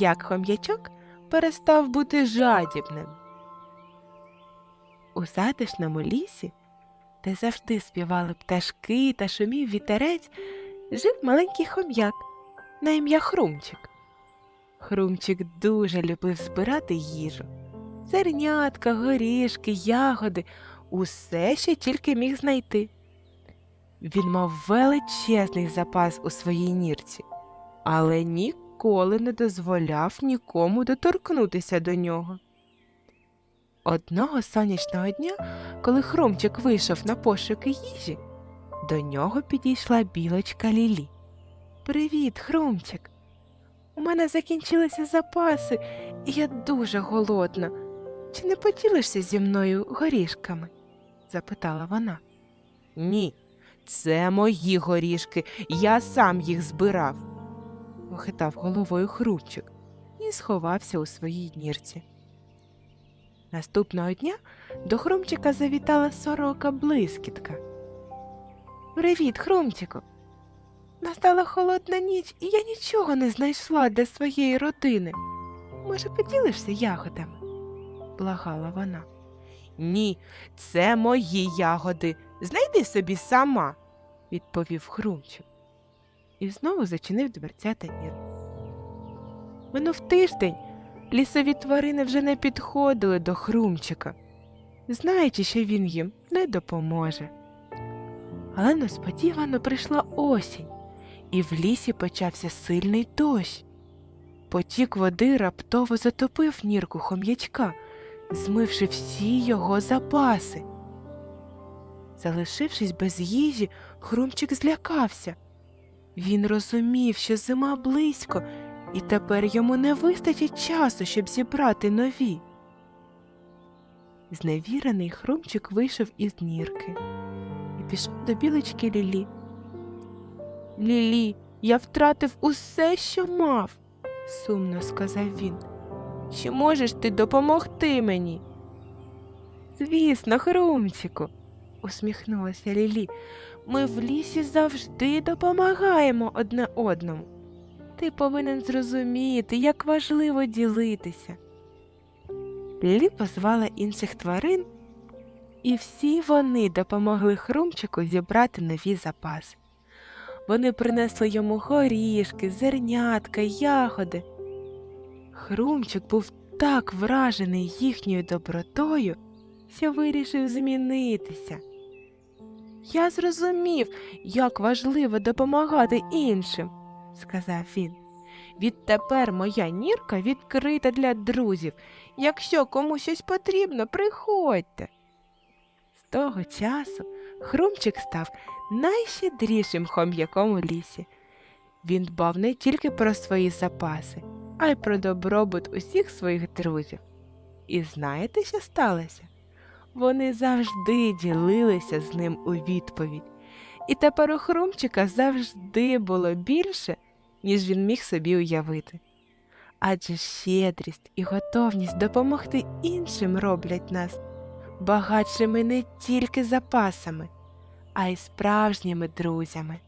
як хом'ячок перестав бути жадібним. У затишному лісі, де завжди співали пташки та шумів вітерець, жив маленький хом'як на ім'я Хрумчик. Хрумчик дуже любив збирати їжу. Зернятка, горішки, ягоди усе, що тільки міг знайти. Він мав величезний запас у своїй нірці, але ніколи не дозволяв нікому доторкнутися до нього. Одного сонячного дня, коли Хрумчик вийшов на пошуки їжі, до нього підійшла білочка Лілі. Привіт, Хрумчик. У мене закінчилися запаси, і я дуже голодна. Чи не поділишся зі мною горішками? запитала вона. Ні, це мої горішки, я сам їх збирав, похитав головою Хрумчик і сховався у своїй нірці. Наступного дня до Хрумчика завітала сорока блискітка. Привіт, Хрумчику. Настала холодна ніч, і я нічого не знайшла для своєї родини. Може, поділишся ягодами? благала вона. Ні, це мої ягоди. Знайди собі сама, відповів Хрумчик. І знову зачинив дверцята нір. Минув тиждень. Лісові тварини вже не підходили до Хрумчика, знаючи, що він їм не допоможе. Але несподівано прийшла осінь, і в лісі почався сильний дощ. Потік води раптово затопив нірку хом'ячка, змивши всі його запаси. Залишившись без їжі, Хрумчик злякався. Він розумів, що зима близько, і тепер йому не вистачить часу, щоб зібрати нові. Зневірений Хрумчик вийшов із нірки і пішов до білочки Лілі. Лілі, я втратив усе, що мав, сумно сказав він. Чи можеш ти допомогти мені? Звісно, Хрумчику, усміхнулася Лілі. Ми в лісі завжди допомагаємо одне одному. Ти повинен зрозуміти, як важливо ділитися. Лілі позвала інших тварин, і всі вони допомогли Хрумчику зібрати нові запаси. Вони принесли йому горішки, зернятка, ягоди. Хрумчик був так вражений їхньою добротою, що вирішив змінитися. Я зрозумів, як важливо допомагати іншим, сказав він. Відтепер моя нірка відкрита для друзів. Якщо комусь щось потрібно, приходьте. З того часу Хрумчик став найщедрішим хом'яком у лісі. Він дбав не тільки про свої запаси, а й про добробут усіх своїх друзів. І знаєте, що сталося? Вони завжди ділилися з ним у відповідь, і тепер у Хрумчика завжди було більше, ніж він міг собі уявити. Адже щедрість і готовність допомогти іншим роблять нас багатшими не тільки запасами, а й справжніми друзями.